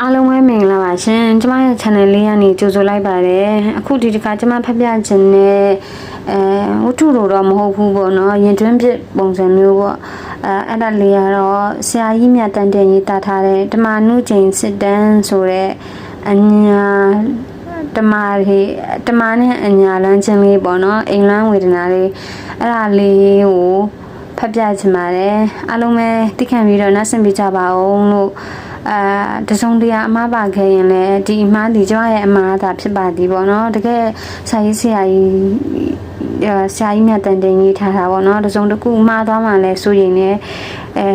အားလုံးပဲမင်္ဂလာပါရှင်ကျမရဲ့ channel လေးကနေကြိုဆိုလိုက်ပါတယ်အခုဒီတစ်ခါကျမဖတ်ပြခြင်းနဲ့အဲဝတ္ထုလိုတော့မဟုတ်ဘူးပေါ့နော်ရင်တွင်းပြပုံစံမျိုးပေါ့အဲအဲ့ဒါလေးကတော့ဆရာကြီးမြတ်တန်တင်ရေးတာထားတဲ့ဓမ္မနုချိန်စစ်တမ်းဆိုတဲ့အညာတမာတွေတမာနဲ့အညာလမ်းချင်းလေးပေါ့နော်အိမ်လမ်းဝေဒနာလေးအဲ့ဒါလေးကိုဖတ်ပြချင်ပါတယ်အားလုံးပဲသိခံပြီးတော့နှက်ဆင်ပြကြပါအောင်လို့ အာတစုံတရာအမှားပါခဲ့ရင်လည်းဒီအမှားဒီကျွန်မရဲ့အမှားသာဖြစ်ပါသည်ပေါ့နော်တကယ်ဆရာကြီးဆရာကြီးအာဆရာကြီးမြတ်တန်တင်ကြီးထားတာပေါ့နော်တစုံတစ်ခုမှားသွားမှလည်းစိုးရင်လည်းအဲ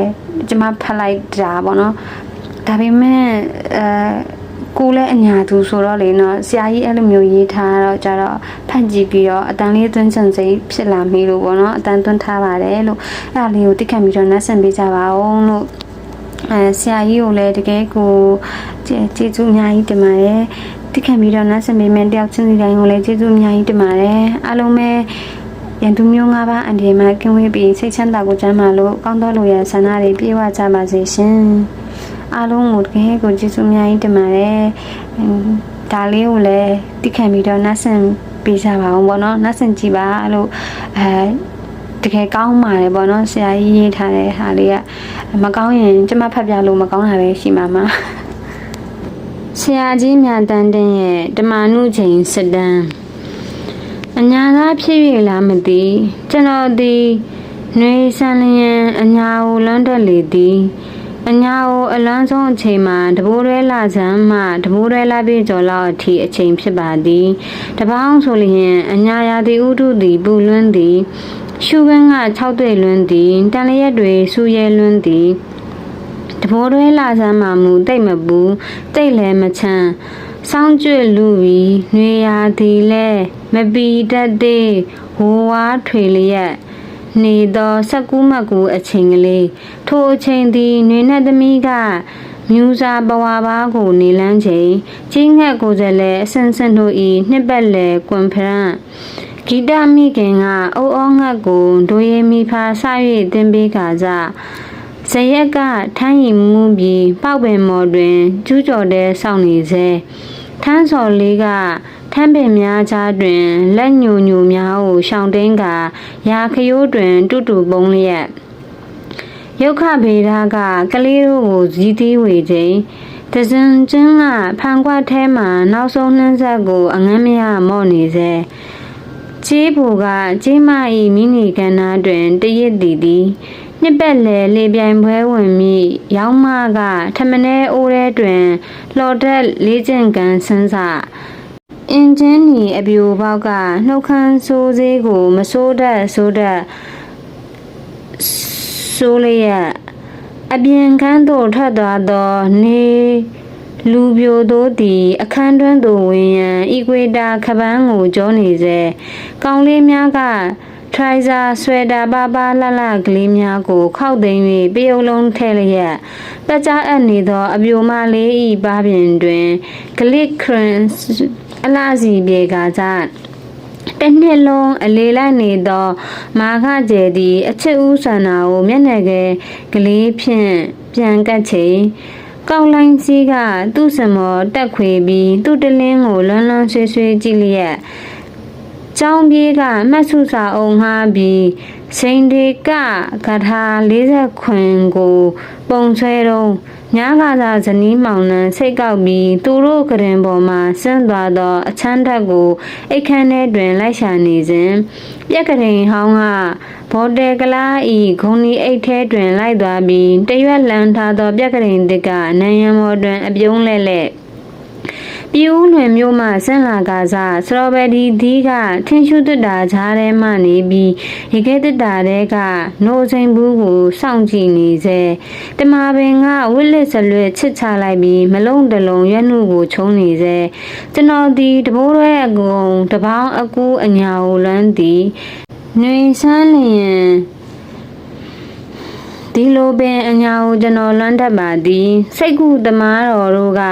ကျွန်မဖတ်လိုက်တာပေါ့နော်ဒါပေမဲ့အဲကိုလည်းအညာသူဆိုတော့လေနော်ဆရာကြီးအဲ့လိုမျိုးရေးထားတော့ကြတော့ဖတ်ကြည့်ပြီးတော့အတန်လေးသွင်းချင်စိတ်ဖြစ်လာမိလို့ပေါ့နော်အတန်သွင်းထားပါတယ်လို့အဲ့ဒါလေးကိုတိကျပြီးတော့နှက်ဆင်ပေးကြပါအောင်လို့ အဲဆရာကြီးကိုလည်းတကယ်ကိုကျေကျေးဇူးအများကြီးတင်ပါတယ်တိကျပြီးတော့နှက်ဆင်ပေးမယ်တယောက်ချင်းစီတိုင်းကိုလည်းကျေးဇူးအများကြီးတင်ပါတယ်အားလုံးပဲရန်သူမျိုးငါးပါးအန်ဒီမှာကင်းဝေးပြီးစိတ်ချမ်းသာကိုကျမ်းမာလို့ကောင်းသောလူရဲ့ဆန္ဒတွေပြေဝကြပါစေရှင်အားလုံးကိုတကယ်ကိုကျေးဇူးအများကြီးတင်ပါတယ်အင်းဒါလေးကိုလည်းတိကျပြီးတော့နှက်ဆင်ပေးကြပါအောင်ပေါ့နော်နှက်ဆင်ကြည့်ပါလို့အဲတကယ်ကောင်းပါတယ်ပေါ့နော်ဆရာကြီးရေးထားတဲ့ဟာလေးက မကောင်းရင်ကျမဖတ်ပြလို့မကောင်းတာပဲရှိမှာမှာဆရာကြီးမြတ်တန်တင်ရဲ့ဓမ္မနုချိန်စစ်တမ်းအညာသာဖြစ်၍လားမသိကျွန်တော်သည်နှွေဆန်းလျင်အညာကိုလွမ်းတက်လေသည်အညာကိုအလွမ်းဆုံးအချိန်မှာတဘိုးရဲလာစမ်းမှတဘိုးရဲလာပြေကျော်လောက်အထိအချိန်ဖြစ်ပါသည်တပောင်းဆိုလျင်အညာရာသီဥတုသည်ပူလွန်းသည် ရှုခန်းက၆တွေ့လွန်းသည်တန်လျက်တွေဆူရဲလွန်းသည်တဘောတွဲလာဆမ်းမှမူတိတ်မပူတိတ်လည်းမချမ်းဆောင်းကျွလူပြီးနှွေရာသည်လဲမပီတတ်သေးဝဝါထွေလျက်နေသောစကူးမကူအချိန်ကလေးထိုအချိန်သည်နှွေနဲ့သမီးကမြူစာပဝါပါကိုနေလန်းချိန်ချင်းငှက်ကိုယ်စားလဲအစင်စင်တို့ဤနှစ်ပတ်လဲကွန်ဖရန့် ဂီတမိခင်ကအုံအောငတ်ကိုဒိုရဲမိဖာဆ၍တင်ပေးကကြဇရက်ကထမ်းရီမှုပြီးပောက်ပင်မော်တွင်ကျူးကျော်တဲ့စောင့်နေစေထန်းစော်လေးကထမ်းပင်များကြားတွင်လက်ညိုညိုများကိုရှောင်တင်းကရာခရိုးတွင်တူတူပုံလျက်ရုတ်ခဗေဒကကလေးတို့ကိုဇီးသေးဝေခြင်းတစံချင်းကဖန်ခွက်ထဲမှနောက်ဆုံးနှင်းဆက်ကိုအငမ်းမရမော့နေစေ ချေးဘူကချေးမ၏မိနီကဏ္ဍတွင်တရစ်တည်သည်နှစ်ပတ်လေလေပြိုင်ပွဲဝင်မိရောင်းမကထမနဲအိုးရဲတွင်လှော်တက်လေးကျင့်ကန်ဆန်းစာအင်ဂျင်နီအပြိုပေါက်ကနှုတ်ခမ်းဆိုးသေးကို မဆိုးတတ်ဆိုးတတ်ဆိုးလျက်အပြင်ခန်းသို့ထွက်သွားသောနေ လူပြိုတို့သည်အခန်းတွင်းသို့ဝင်ရန်အီကွေတာခပန်းကိုကျောနေစေကောင်းလေးများကထရိုင်ဇာဆွဲတာပါပါလှလှကလေးများကို ခောက်သိမ်း၍ပယုံလုံးထဲလျက်ပကြားအပ်နေသော အပြိုမလေးဤပါပြင်တွင်ဂလစ်ခရန်အလားစီပြေကကြတစ်နှစ်လုံးအလေလိုက်နေသော မာခကျဲသည် အချစ်ဦးဆန္ဒကိုမျက်နှာကလေးကလေးဖြင့်ပြန်ကတ်ချိန် ကောက်လိုင်းစီးကသူ့စမောတက်ခွေပြီးသူ့တလင်းကိုလွန်းလွန်းဆွေးဆွေးကြည့်လျက်ကျောင်းပြေးကမတ်ဆုစာအုံငှားပြီးစိန်ဒီကကထာ40ခွင်ကို ပုံဆွဲတော့ညာကသာဇနီးမောင်နှံစိတ်ကောက်ပြီးသူတို့ကရင်ပေါ်မှာဆင်းသွားသောအချမ်းထက်ကိုအိတ်ခမ်းထဲတွင်လိုက်ရှာနေစဉ်ပြက်ကရင်ဟောင်းက ဘော်တယ်ကလားဤဂုံဒီအိတ်ထဲတွင်လိုက်သွားပြီးတရွက်လန်းထားသောပြက်ကရင်တစ်ကနံရံမော်တွင်အပြုံးလဲလဲပြူးလွင်မျိုးမှဆင်းလာကစားစတော်ဘယ်ရီဒီကထင်းရှုတက်တာဈားထဲမှနေပြီးရေခဲတက်တာတဲကနိုးစိန်ဘူးကိုစောင့်ကြည့်နေစေတမာပင်ကဝစ်လက်ဆလွဲချစ်ချလိုက်ပြီးမလုံးတလုံးရွက်နှုကိုချုံနေစေကျွန်တော်ဒီတဘိုးရဲအကုံတပေါင်းအကူအညာကိုလွမ်းသည် နှွေဆန်းလျင်ဒီ ဒီလိုပင်အညာကိုကျွန်တော်လွမ်းတတ်ပါသည်စိတ်ကူသမားတော်တို့က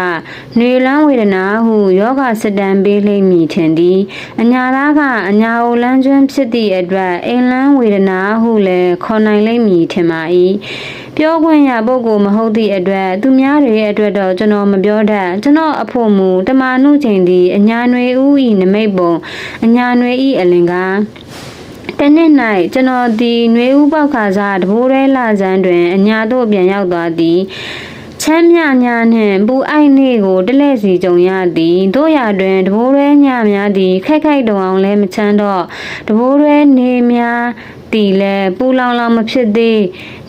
ຫນွေလန်းဝေဒနာဟုယောဂစတံပေးလိမ့်မည်ထင်သည်အညာသားကအညာကိုလန်းကျွမ်းဖြစ်သည့်အတွက်အိမ်လန်းဝေဒနာဟုလည်းခေါ်နိုင်လိမ့်မည်ထင်ပါ၏ပြောခွင့်ရပုဂ္ဂိုလ်မဟုတ်သည့်အတွက်သူများတွေရဲ့အတွက်တော့ကျွန်တော်မပြောတတ်ကျွန်တော်အဖို့မူတမာနုချိန်သည်အညာຫນွေဦးဤနမိတ်ပုံအညာຫນွေဤအလင်ကား တနေ့၌ကျွန်တော်ဒီຫນွေဥပေါက်ခါစားတဘိုးရဲလာစန်းတွင်အညာတို့ပြန်ရောက်သွားသည်ချမ်းမြညာနှင့်ပူအိုက်နေကိုတလဲစီကြုံရသည်တို့ရတွင်တဘိုးရဲညများသည်ခက်ခိုက်တုံအောင်လဲမချမ်းတော့တဘိုးရဲနေများ တီလဲပူလောင်လောင်မဖြစ်သေး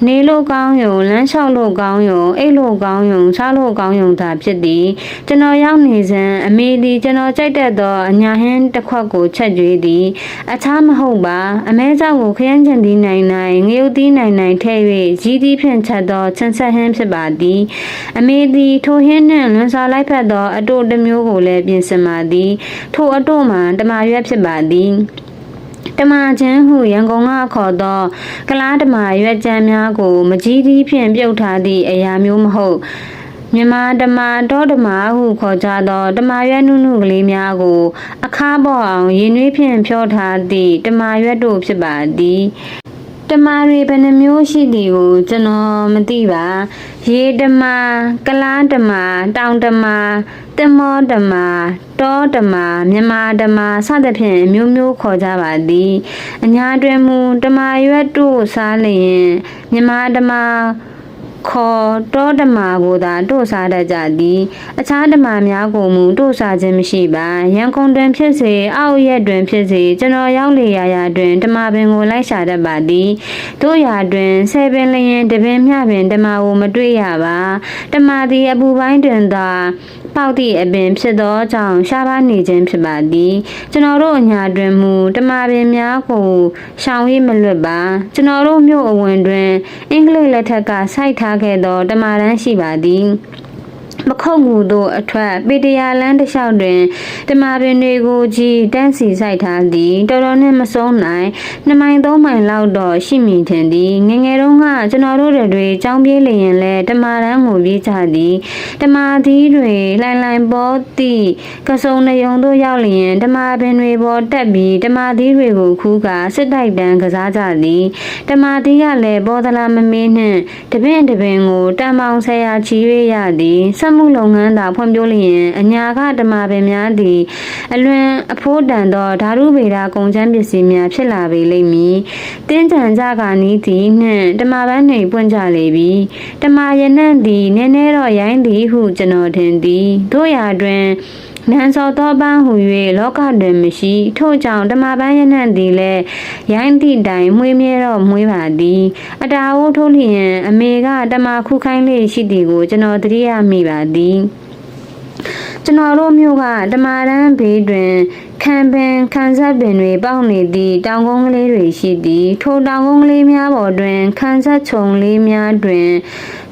နေလို့ကောင်းယုံလမ်းလျှောက်လို့ကောင်းယုံအိတ်လို့ကောင်းယုံစားလို့ကောင်းယုံသာဖြစ်သည်ကျွန်တော်ရောက်နေစဉ်အမေသည်ကျွန်တော်ကြိုက်တတ်သောအညာဟင်းတစ်ခွက်ကိုချက်ကြွေးသည်အခြားမဟုတ်ပါအမဲကြောင့်ကိုခရမ်းချင်သည်နိုင်နိုင်ငရုတ်သည်နိုင်နိုင်ထဲ့၍ကြီးသည်ဖြင့်ချက်သောချင်ဆက်ဟင်းဖြစ်ပါသည်အမေသည်ထိုဟင်းနှင့်လွန်စွာလိုက်ဖက်သောအတို့တစ်မျိုးကိုလည်းပြင်ဆင်ပါသည်ထိုအတို့မှာတမာရွက်ဖြစ်ပါသည် တမချင်းဟုရန်ကုန်ကခေါ်သောကလားတမရွက်ကြမ်းများကို မကြီးသီးဖြင့်ပြုတ်ထားသည့်အရာမျိုးမဟုတ်မြန်မာတမတောတမဟုခေါ်ကြသောတမရွက်နုနုကလေးများကို အခါပေါ်အောင်ရင်နှွေးဖြင့်ဖြောထားသည့်တမရွက်တို့ဖြစ်ပါသည် တမတွေဘယ်နှမျိုးရှိသည်ကိုကျွန်တော်မသိပါရေတမကလားတမတောင်တမတင်မောတမတောတမမြန်မာတမစသဖြင့်အမျိုးမျိုးခေါ်ကြပါသည်အညာတွင်မူတမရွက်တို့စားလျင်မြန်မာတမ ခေါ်တောတမကိုသာတို့စားတတ်ကြသည်အခြားတမများကိုမူတို့စားခြင်းမရှိပါရန်ကုန်တွင်ဖြစ်စေအောက်ရက်တွင်ဖြစ်စေကျွန်တော်ရောက်လေရာရာတွင်တမပင်ကိုလိုက်ရှာတတ်ပါသည်တို့ရာတွင်ဆယ်ပင်လျင်တပင်မျှပင်တမကိုမတွေ့ရပါတမသည်အပူပိုင်းတွင်သာပေါက်သည့်အပင်ဖြစ်သောကြောင့်ရှားပါနေခြင်းဖြစ်ပါသည်ကျွန်တော်တို့အညာတွင်မူတမပင်များကိုရှောင်၍မလွတ်ပါကျွန်တော်တို့မြို့အဝင်တွင်အင်္ဂလိပ်လက်ထက်ကစိုက်ထားခဲ့သောတမရန်ရှိပါသည် မခုတ်ကူတို့အထွက်ပေတရာလန်းတစ်လျှောက်တွင်တမပင်တွေကိုကြီးတန်းစီဆိုင်ထားသည်တော်တော်နဲ့မဆုံးနိုင်နှစ်မိုင်သုံးမိုင်လောက်တော့ရှိမိထင်သည်ငယ်ငယ်တုန်းကကျွန်တော်တို့တွေចောင်းပြေးလျင်လဲတမရန်ကိုပြေးကြသည်တမသီးတွေလှိုင်လှိုင်ပေါ်သည့်ကစုံနယုံတို့ရောက်လျင်တမပင်တွေပေါ်တက်ပြီးတမသီးတွေကိုခူးကစစ်တိုက်တန်းကစားကြသည်တမသီးကလည်းပေါ်သလားမမေးနှင့်တပင့်တပင်ကိုတန်ပေါင်းဆရာချီ၍ရသည်စက်မှုလုပ်ငန်းသာဖွံ့ဖြိုးလျင်အညာကတမပင်များသည် အလွန်အဖိုးတန်သောဓာတုဗေဒကုန်ကျန်းပစ္စည်းများဖြစ်လာပေလိမ့်မည်။တင်းကြံကြကနီးသည်နှင့်တမပန်းနှင့်ပွင့်ကြလေပြီ။တမရနံ့သည်နည်းနည်းတော့ရိုင်းသည်ဟုကျွန်တော်ထင်သည်။တို့ရာတွင် နန်းစောသောပန်းဟူ၍လောကတွင်မရှိထို့ကြောင့်ဓမ္မပန်းရနံ့သည်လည်းရိုင်းသည့်တိုင်မှွေးမြဲတော့မှွေးပါသည်အတာအိုးထိုးလျင်အမေကတမခုခိုင်းလေးရှိသည်ကိုကျွန်တော်သတိရမိပါသည်ကျွန်တော်တို့မြို့ကတမာရန်ဘေးတွင် ခံပင်ခံဆက်ပင်တွေပေါက်နေသည့်တောင်ကုန်းကလေးတွေရှိသည်ထိုတောင်ကုန်းကလေးများပေါ်တွင်ခံဆက်ခြုံလေးများတွင်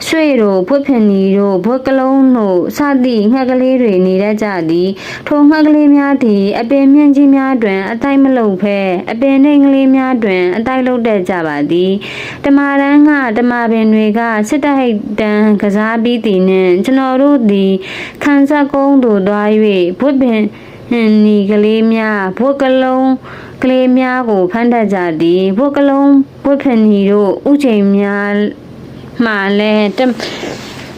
ရွှေတို့ဖွတ်ဖင်နီတို့ဘွက်ကလုံးတို့စသည့်ငှက်ကလေးတွေနေတတ်ကြသည်ထိုငှက်ကလေးများသည်အပင်မြင့်ကြီးများတွင်အတိုင်းမလုံဖဲအပင်နှိမ်ကလေးများတွင်အတိုင်းလုံတတ်ကြပါသည်တမာရန်ကတမာပင်တွေကစစ်တဟိတ်တန်ကစားပြီးသည်နှင့်ကျွန်တော်တို့သည်ခံဆက်ကုန်းသို့သွား၍ဘွတ်ပင် ဟင်းနီကလေးများဘွက်ကလုံးကလေးများကိုဖမ်းတတ်ကြသည်ဘွက်ကလုံးဘွက်ဖန်နီတို့ဥချိန်များမှလည်းတ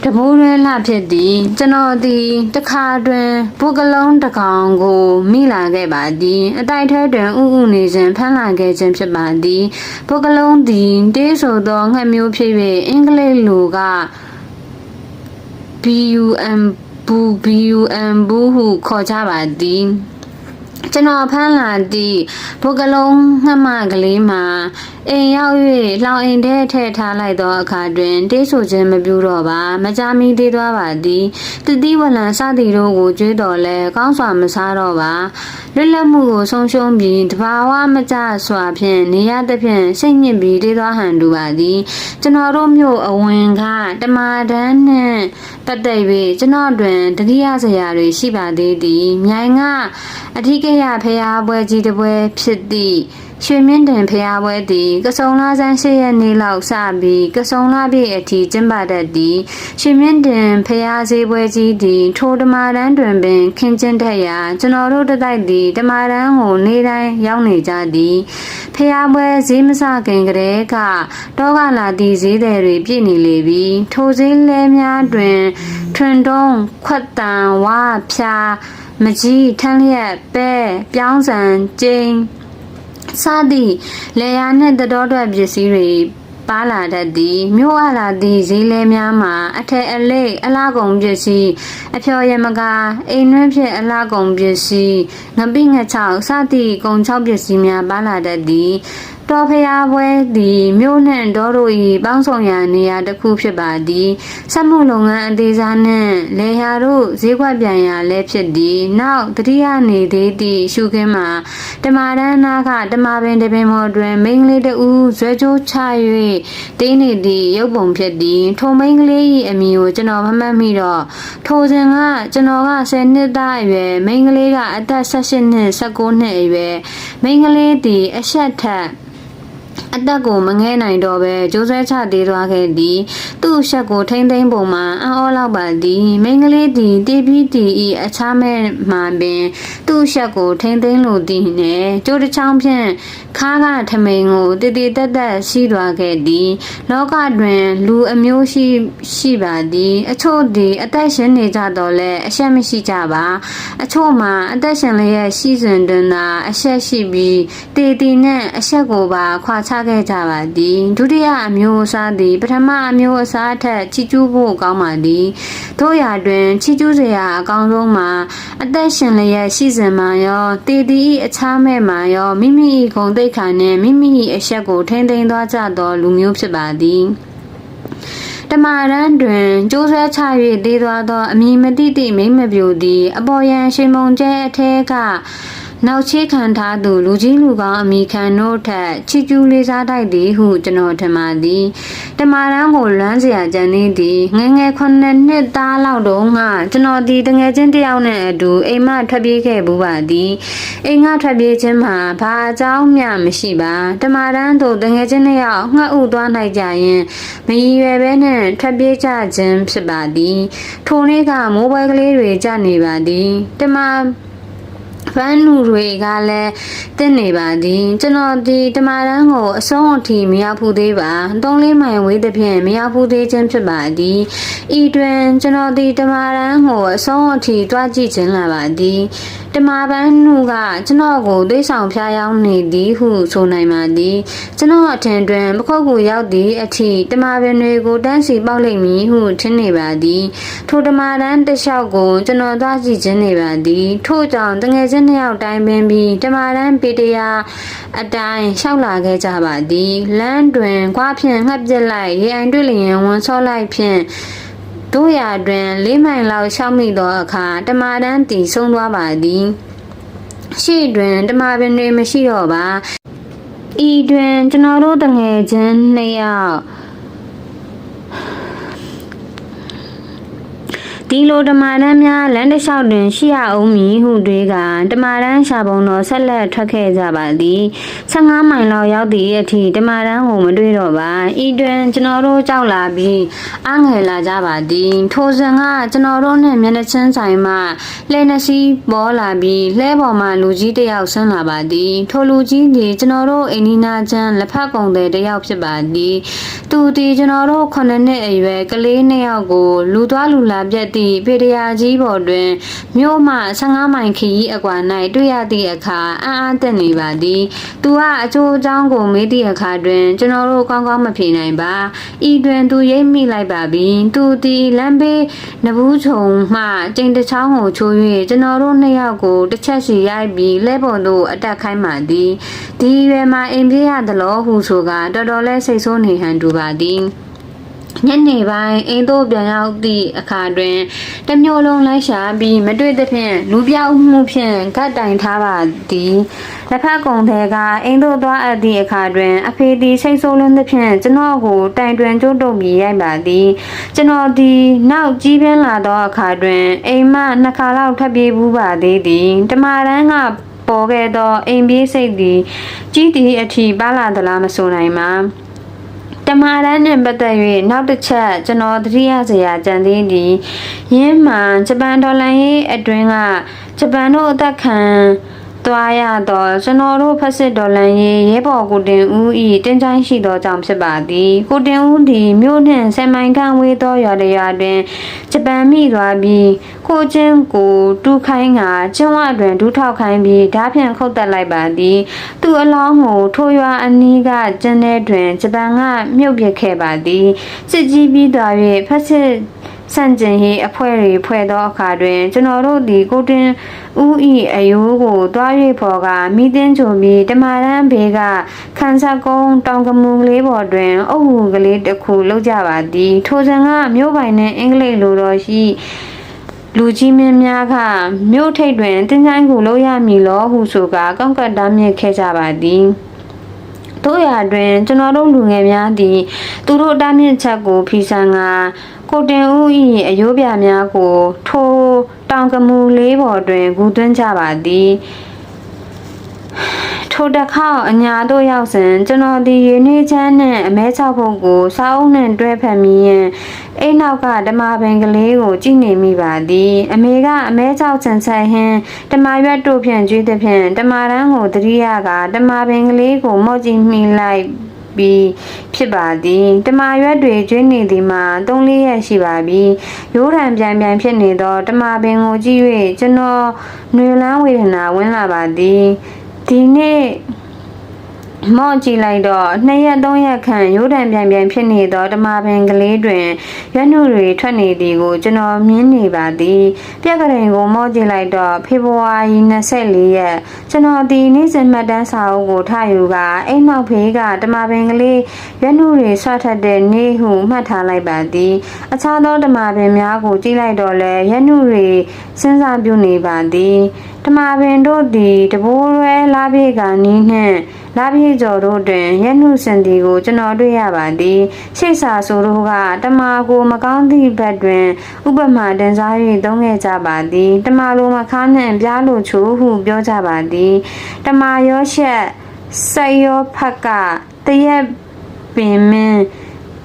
တဘိုးရဲလှဖြစ်သည်ကျွန်တော်သည်တခါတွင်ဘွက်ကလုံးတစ်ကောင်ကိုမိလာခဲ့ပါသည်အတိုက်ထဲတွင်ဥဥနေစဉ်ဖမ်းလာခဲ့ခြင်းဖြစ်ပါသည်ဘွက်ကလုံးသည်တေးဆိုသောငှက်မျိုးဖြစ်၍အင်္ဂလိပ်လိုက BUM ဘူ BUM ဘူးဟုခေါ်ကြပါသည် ကျွန်တော်ဖမ်းလာသည့်ဘုကလုံးငှက်မကလေးမှာအိမ်ရောက်၍လောင်အိမ်ထဲထည့်ထားလိုက်သောအခါတွင်တေးဆိုခြင်းမပြုတော့ပါမကြမီသေးသွားပါသည်တတိဝလံစသည်တို့ကိုကြွေးတော်လဲကောင်းစွာမစားတော့ပါလွတ်လပ်မှုကိုဆုံးရှုံးပြီးတဘာဝမကျစွာဖြင့်နေရသဖြင့်စိတ်ညစ်ပြီးတေးသွားဟန်တူပါသည်ကျွန်တော်တို့မျိုးအဝင်ကတမာတန်းနှင့်ပတ်သက်၍ကျွန်တော်တွင်တတိယစရာတွေရှိပါသေးသည်မြိုင်ကအထီးကရဖျားပွဲကြီးတစ်ပွဲဖြစ်သည့်ရွှေမြင့်တင်ဖျားပွဲသည်ကစုံလာဆန်း၈ရက်နေ့လောက်စပြီးကစုံလာပြည့်အထိကျင်းပတတ်သည်ရွှေမြင့်တင်ဖျားဈေးပွဲကြီးသည်ထိုဓမာရန်တွင်ပင်ခင်းကျင်းထက်ရာကျွန်တော်တို့တစ်တိုက်သည်ဓမာရန်ကိုနေတိုင်းရောက်နေကြသည်ဖျားပွဲဈေးမစခင်ကတည်းကတောကလာသည့်ဈေးသည်တွေပြည့်နေလေပြီထိုဈေးလဲများတွင်ထွန်တုံးခွက်တန်ဝါဖြာ မကြီးထန်းလျက်ပဲပြောင်းစံကျင်းစသည့်လေယာနှင့်တတော်တွက်ပစ္စည်းတွေပါလာတတ်သည်မြို့အလာသည့်ဈေးလဲများမှာအထက်အလိတ်အလားကုန်ပစ္စည်းအဖျော်ရမကာအိမ်နှွင့်ဖြင့်အလားကုန်ပစ္စည်းငပိငချောက်စသည့်ကုန်ချောက်ပစ္စည်းများပါလာတတ်သည် တော်ဖျားပွဲသည်မြို့နှင့်ဒေါတို့၏ပေါင်းဆောင်ရာနေရာတစ်ခုဖြစ်ပါသည်စက်မှုလုပ်ငန်းအသေးစားနှင့်လေယာတို့ဈေးကွက်ပြန်ရာလည်းဖြစ်သည်နောက်တတိယနေသေးသည့်ရှုခင်းမှာတမာရန်နာကတမာပင်တပင်မော်တွင်မိန်းကလေးတဦးဇွဲကြိုးချ၍တင်းနေသည့်ရုပ်ပုံဖြစ်သည်ထိုမိန်းကလေး၏အမည်ကိုကျွန်တော်မမှတ်မိတော့ထိုစဉ်ကကျွန်တော်က10နှစ်သားအရွယ်မိန်းကလေးကအသက်18နှစ်19နှစ်အရွယ်မိန်းကလေးသည်အဆက်ထက် အသက်ကိုမငဲနိုင်တော့ပဲကြိုးဆွဲချသေးသွားခဲ့သည် သူ့အဆက်ကိုထိမ့်သိမ့်ပုံမှာအံ့ဩလောက်ပါသည်မိန်းကလေးသည်တီးပြီးတီဤအခြားမဲ့မှပင် သူ့အဆက်ကိုထိမ့်သိမ့်လိုသည်နှင့်ကြိုးတစ်ချောင်းဖြင့်ခါးကထမိန်ကိုတည်တည်တက်တက်ရှိသွားခဲ့သည် လောကတွင် လူအမျိုးရှိရှိပါသည် အချို့သည် အသက်ရှင်နေကြတော့လဲအဆက်မရှိကြပါ အချို့မှာအသက်ရှင်လျက်ရှိစဉ်တွင်သာအဆက်ရှိပြီးတည်တည်နဲ့အဆက်ကိုပါခွာချခဲ့ကြပါသည်ဒုတိယအမျိုးအစားသည် ပထမအမျိုးအစားထက်ချီကျူးဖို့ကောင်းပါသည်တို့ရာတွင်ချီကျူးစရာအကောင်းဆုံးမှာအသက်ရှင်လျက်ရှိစဉ်မှာရောတည်တည်၏အခြားမဲ့မှာရောမိမိ၏ဂုဏ်သိက္ခာနှင့်မိမိ၏အဆက်ကိုထိမ့်သိမ်းသွားကြသောလူမျိုးဖြစ်ပါသည်တမာရန်တွင်ကျိုးဆွဲချ၍တည်သွားသောအမည်မတိတိမိမ့်မပြိုသည် အပေါ်ယံရှင်မုံကျဲအထဲက နောက်ချေခံထားသူလူကြီးလူကောင်းအမိခံတို့ထက်ချီကျူးလေးစားတိုက်သည်ဟုကျွန်တော်ထင်ပါသည်တမာရန်ကိုလွမ်းစရာကြံနေသည်ငငယ်ခုနှစ်နှစ်သားလောက်တုန်းကကျွန်တော်ဒီတငယ်ချင်းတယောက်နဲ့အတူအိမ်မထွက်ပြေးခဲ့ဘူးပါသည်အိမ်ကထွက်ပြေးခြင်းမှာဘာအကြောင်းမျှမရှိပါတမာရန်တို့တငယ်ချင်းတယောက်ငှက်ဥသွားနိုင်ကြရင်မရည်ရွယ်ပဲနဲ့ထွက်ပြေးကြခြင်းဖြစ်ပါသည်ထိုနေ့ကမိုးပွဲကလေးတွေကြနေပါသည်တမာ ဖန်နူတွေကလည်းတက်နေပါသည်ကျွန်တော်ဒီတမာရန်ကိုအဆုံးအထိမရောက်ဘူးသေးပါသုံးလေးမိုင်ဝေးသဖြင့်မရောက်ဘူးသေးခြင်းဖြစ်ပါသည်ဤတွင်ကျွန်တော်ဒီတမာရန်ကိုအဆုံးအထိတွားကြည့်ခြင်းလာပါသည်တမာပန်းနုကကျွန်တော်ကိုသိဆောင်ဖျားယောင်းနေသည်ဟုဆိုနိုင်ပါသည်ကျွန်တော်အထင်တွင်ပခုတ်ကိုရောက်သည့်အထိတမာပင်တွေကိုတန်းစီပေါက်လိမ့်မည်ဟုထင်နေပါသည်ထိုတမာတန်းတစ်လျှောက်ကိုကျွန်တော်သွားကြည့်ခြင်းနေပါသည်ထို့ကြောင့်တငယ်ချင်းနှစ်ယောက်တိုင်းပင်ပြီးတမာတန်းပေတရာအတိုင်းလျှောက်လာခဲ့ကြပါသည်လမ်းတွင်ခွားဖြင့်ငှက်ပြစ်လိုက်ရေအိုင်တွေ့လျင်ဝန်ဆောလိုက်ဖြင့် တို့ရာတွင်လေးမိုင်လောက်ရှောက်မိသောအခါတမာတန်းတီဆုံးသွားပါသည်ရှေ့တွင်တမာပင်တွေမရှိတော့ပါဤတွင်ကျွန်တော်တို့တငယ်ချင်းနှစ်ယောက် ဒီလိုဓမ္မရန်များလမ်းတစ်လျှောက်တွင်ရှိရအောင်မည်ဟုတွေကဓမ္မရန်ရှာပုံတော်ဆက်လက်ထွက်ခဲ့ကြပါသည်15မိုင်လောက်ရောက်သည့်အထိဓမ္မရန်ကိုမတွေ့တော့ပါဤတွင်ကျွန်တော်တို့ကြောက်လာပြီးအငယ်လာကြပါသည်ထိုစဉ်ကကျွန်တော်တို့နှင့်မျက်နှာချင်းဆိုင်မှလဲနှစီပေါ်လာပြီးလဲပေါ်မှလူကြီးတစ်ယောက်ဆင်းလာပါသည်ထိုလူကြီးသည်ကျွန်တော်တို့အိန္ဒိနာချမ်းလက်ဖက်ကုံတဲ့တစ်ယောက်ဖြစ်ပါသည်သူသည်ကျွန်တော်တို့9နှစ်အရွယ်ကလေးနှစ်ယောက်ကိုလူသွားလူလာပြက်သည့်ပေတရာကြီးပေါ်တွင်မြို့မှ15မိုင်ခရီးအကွာ၌တွေ့ရသည့်အခါအံ့အားသင့်နေပါသည်သူကအကျိုးအကြောင်းကိုမေးသည့်အခါတွင်ကျွန်တော်တို့ကောင်းကောင်းမဖြေနိုင်ပါဤတွင်သူရိပ်မိလိုက်ပါပြီသူသည်လမ်းဘေးနဘူးချုံမှကျိန်တစ်ချောင်းကိုချိုး၍ကျွန်တော်တို့နှစ်ယောက်ကိုတစ်ချက်စီရိုက်ပြီးလဲပုံသို့အတက်ခိုင်းပါသည်ဒီရွယ်မှာအိမ်ပြေးရသလိုဟုဆိုကတော်တော်လဲစိတ်ဆိုးနေဟန်တူပါသည် ညနေပိုင်းအိမ်သို့ပြန်ရောက်သည့်အခါတွင်တစ်မျိုးလုံးလိုက်ရှာပြီးမတွေ့သဖြင့်လူပြောက်မှုဖြင့်ဂတ်တိုင်ထားပါသည်လက်ဖက်ကုံထဲကအိမ်သို့သွားအပ်သည့်အခါတွင် အဖေသည်စိတ်ဆိုးလွန်းသဖြင့်ကျွန်တော်ကိုတိုင်တွင်ကျုပ်တုပ်ပြီးရိုက်ပါသည် ကျွန်တော်သည်နောက်ကြီးပြင်းလာသောအခါတွင် အိမ်မှနှစ်ခါလောက်ထပ်ပြေးဘူးပါသေးသည်တမာရန်ကပေါ်ခဲ့သောအိမ်ပြေးစိတ်သည်ကြီးတီအထီပါလာသလားမဆိုနိုင်ပါ တမာရန်နဲ့ပတ်သက်၍နောက်တစ်ချက်ကျွန်တော်သတိရစရာကြံသေးသည်ယင်းမှဂျပန်ဒေါ်လာရေးအတွင်းကဂျပန်တို့အသက်ခံ သွားရတော့ကျွန်တော်တို့ဖက်စစ်ဒေါ်လန်ရေးရဲဘော်ကိုတင်ဦးဤတင်းချိုင်းရှိသောကြောင့်ဖြစ်ပါသည်ကိုတင်ဦးသည်မြို့နှင့်ဆယ်မိုင်ခန့်ဝေးသောရွာတရွာတွင်ဂျပန်မိသွားပြီးကိုချင်းကိုတူးခိုင်းကကျင်းဝတွင်ဒူးထောက်ခိုင်းပြီးဓားဖြင့်ခုတ်တက်လိုက်ပါသည်သူအလောင်းကိုထိုရွာအနီးကကျင်းထဲတွင်ဂျပန်ကမြုပ်ပစ်ခဲ့ပါသည်စစ်ကြီးပြီးသွား၍ဖက်စစ် စန့်ကျင်ရေးအဖွဲ့တွေဖွဲ့သောအခါတွင် ကျွန်တော်တို့သည်ကိုတင်ဦးဤအယိုးကိုတွား၍ဖော်ကမိသင်းချိုပြီးတမာရန်ဘေးကခန်းဆက်ကုန်းတောင်ကမူကလေးပေါ်တွင်အုပ်ဟူကလေးတစ်ခုလောက်ကြပါသည်ထိုစဉ်ကမြို့ပိုင်နှင့်အင်္ဂလိပ်လိုတော်ရှိလူကြီးမင်းများကမြို့ထိပ်တွင်တင်းချိုင်းကိုလို့ရမည်လောဟုဆိုကာကောက်ကတ်တားမြစ်ခဲ့ကြပါသည် တို့ရာတွင်ကျွန်တော်တို့လူငယ်များသည်သူတို့တားမြစ်ချက်ကိုဖီဆန်ကကိုတင်ဦး၏အယိုးပြများကိုထိုတောင်ကမူလေးပေါ်တွင်ဂူသွင်းကြပါသည် ထိုတစ်ခေါက်အညာတို့ရောက်စဉ်ကျွန်တော်ဒီရေနှေးချမ်းနဲ့အမဲချောက်ဖို့ကိုစားအုပ်နဲ့တွဲဖက်မိရင်အိမ်နောက်ကဓမ္မပင်ကလေးကိုကြည့်နေမိပါသည်အမေကအမဲချောက်ဆန်ဆက်ဟင်းဓမ္မရွက်တို့ဖြင့်ကျွေးသည်ဖြင့်ဓမ္မရန်ကိုတရိယာကဓမ္မပင်ကလေးကိုမော့ကြည့်မိလိုက်ပြီးဖြစ်ပါသည်တမရွက်တွေကျွေးနေသည်မှာ၃လေးရက်ရှိပါပြီရိုးရံပြန်ပြန်ဖြစ်နေသောတမပင်ကိုကြည့်၍ကျွန်တော်ຫນွေလန်းဝေဒနာဝင်လာပါသည် ဒီနေ့ မော့ကြည့်လိုက်တော့နှစ်ရက်သုံးရက်ခန့်ရိုးတံပြန်ပြန်ဖြစ်နေသောဓမ္မပင်ကလေးတွင်ရွက်နှုတွေထွက်နေသည်ကိုကျွန်တော်မြင်နေပါသည်ပြက်ကလေးကိုမော့ကြည့်လိုက်တော့ဖေဖော်ဝါရီ24ရက်ကျွန်တော်ဒီနေ့စဉ်မှတ်တမ်းစာအုပ်ကိုထယူကအိမ်နောက်ဖေးကဓမ္မပင်ကလေးရွက်နှုတွေဆွတ်ထက်တဲ့နေ့ဟုမှတ်ထားလိုက်ပါသည်အခြားသောဓမ္မပင်များကိုကြည့်လိုက်တော့လဲရွက်နှုတွေစဉ်းစားပြုနေပါသည်ဓမ္မပင်တို့သည်တဘိုးရဲလာပြေကနီးနှင့် လာပြေကျော်တို့တွင်ရက်နှုစင်တီကိုကျွန်တော်တွေ့ရပါသည်ရှေ့စာဆိုတို့ကတမာကိုမကောင်းသည့်ဘက်တွင် ဥပမာတင်စား၍သုံးခဲ့ကြပါသည်တမာလိုမခါနှင့်ပြားလိုချိုးဟုပြောကြပါသည်တမာရောရှက်ဆက်ရောဖက်ကတရက်ပင်မင်း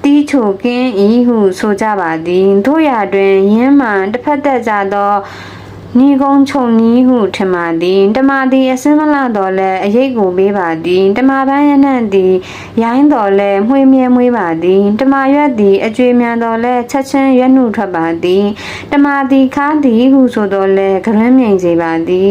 တီးချိုကင်းဤဟုဆိုကြပါသည်တို့ရာတွင်ယင်းမှန်တစ်ဖက်သက်ကြသော နီကုံချုံနီးဟုထင်ပါသည်တမသည်အစင်းမလာတော့လဲအရေးကိုပေးပါသည်တမပန်းရနှံ့သည်ရိုင်းတော်လဲမှွေးမြဲမွေးပါသည်တမရွက်သည်အကျွေမြန်တော်လဲချက်ချင်းရွက်နှုထွက်ပါသည်တမသည်ခါသည်ဟုဆိုတော်လဲကရွန်းမြိန်စေပါသည်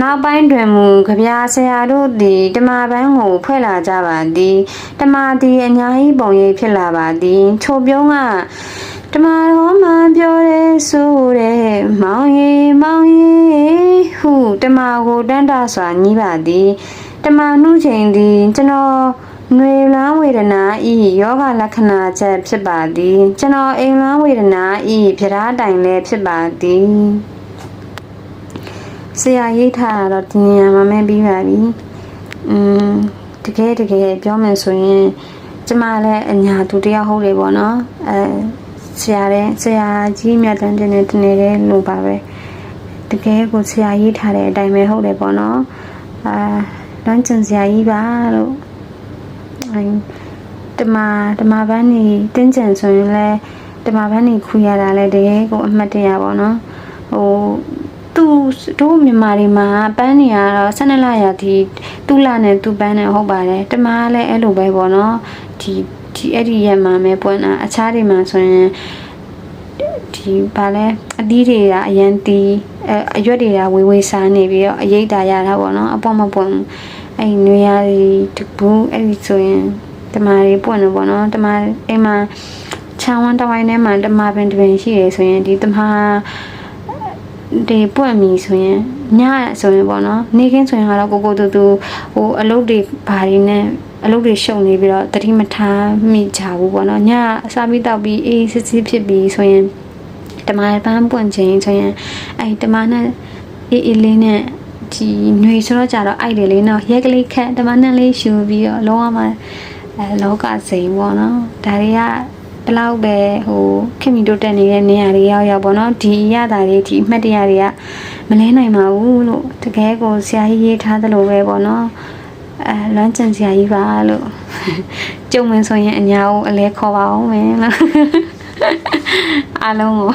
နောက်ပိုင်းတွင်မူကြပြာဆရာတို့သည်တမပန်းကိုဖွဲ့လာကြပါသည်တမသည်အများကြီးပုံရိပ်ဖြစ်လာပါသည်ချိုပြုံးက တမတော်မှပြောရဲဆိုတဲ့မောင်ရီမောင်ရီဟုတမကိုတန်းတာစွာညီးပါသည်တမနှုချိန်သည်ကျွန်တော်ຫນွေလန်းဝေဒနာဤယောဂလက္ခဏာချက်ဖြစ်ပါသည်ကျွန်တော်အိမ်လန်းဝေဒနာဤပြဓာတိုင်လည်းဖြစ်ပါသည် ဆရာရိတ်ထားတာတော့ဒီနေရာမှာမဲပြီးပါပြီ။อืมတကယ်တကယ်ပြောမယ်ဆိုရင်ကျမလည်းအညာသူတယောက်ဟုတ်တယ်ပေါ့နော်။အဲ ဆရာတဲ့ဆရာကြီးမြတ်တန်းတင်နေတနေတဲ့လို့ပါပဲ။တကယ်ကိုဆရာရိတ်ထားတဲ့အတိုင်းပဲဟုတ်တယ်ပေါ့နော်။အာလမ်းကျင်ဆရာကြီးပါလို့အဲတမတမပန်းနေတင်းကျန်ဆိုရင်လည်းတမပန်းနေခူရတာလည်းတကယ်ကိုအမှတ်တရပါတော့နော်။ဟိုသူတို့မြန်မာတွေမှာပန်းနေရတော့၁၂လရာဒီသူ့လနဲ့သူ့ပန်းနဲ့ဟုတ်ပါတယ်တမားလည်းအဲ့လိုပဲပေါ့နော်ဒီ ဒီအဲ့ဒီရက်မှာပဲပွင့်တာအခြားတွေမှာဆိုရင်ဒီဘာလဲအသီးတွေကအရန်တီးအအရွက်တွေကဝေဝေစားနေပြီးတော့အရိတ်တာရတာပေါ့နော်အပေါ်မပွင့်ဘူးအဲ့ဒီနွေရာဒီတပူးအဲ့ဒီဆိုရင်တမားတွေပွင့်လို့ပေါ့နော်တမားအိမ်မှာချောင်းဝမ်းတစ်ဝိုင်းထဲမှာတမားပင်တစ်ပင်ရှိရဆိုရင်ဒီတမားဒီပွင့်ပြီဆိုရင်ညဆိုရင်ပေါ့နော်နေခင်းဆိုရင်ကတော့ကိုကိုတူတူဟိုအလုပ်တွေဘာတွေနဲ့ အလုပ်တွေရှုံနေပြီးတော့တတိမထားမိကြဘူးပေါ့နော်ညစားပြီးတောက်ပြီးအေးစစ်စစ်ဖြစ်ပြီးဆိုရင်တမန်ပန်းပွင့်ခြင်းဆိုရင်အဲ့တမန်နဲ့အေးအေးလေးနဲ့ဒီຫນွေဆိုတော့ကြတော့အိုက်တယ်လေးနော်ရက်ကလေးခက်တမန်နဲ့လေးရှူပြီးတော့လုံးဝမှအဲလောကစိန်ပေါ့နော်ဒါတွေကဘလောက်ပဲဟိုခင်မီတိုတက်နေတဲ့နေရာတွေရောက်ရောက်ပေါ့နော်ဒီရတာတွေဒီအမှတ်တရတွေကမလဲနိုင်ပါဘူးလို့တကယ်ကိုဆရာကြီးရေးထားသလိုပဲပေါ့နော် အဲလွမ်းကျင်ဆရာကြီးပါလို့ကြုံဝင်ဆိုရင်အညာကိုအလဲခေါ်ပါအောင်မယ်လို့အားလုံးကို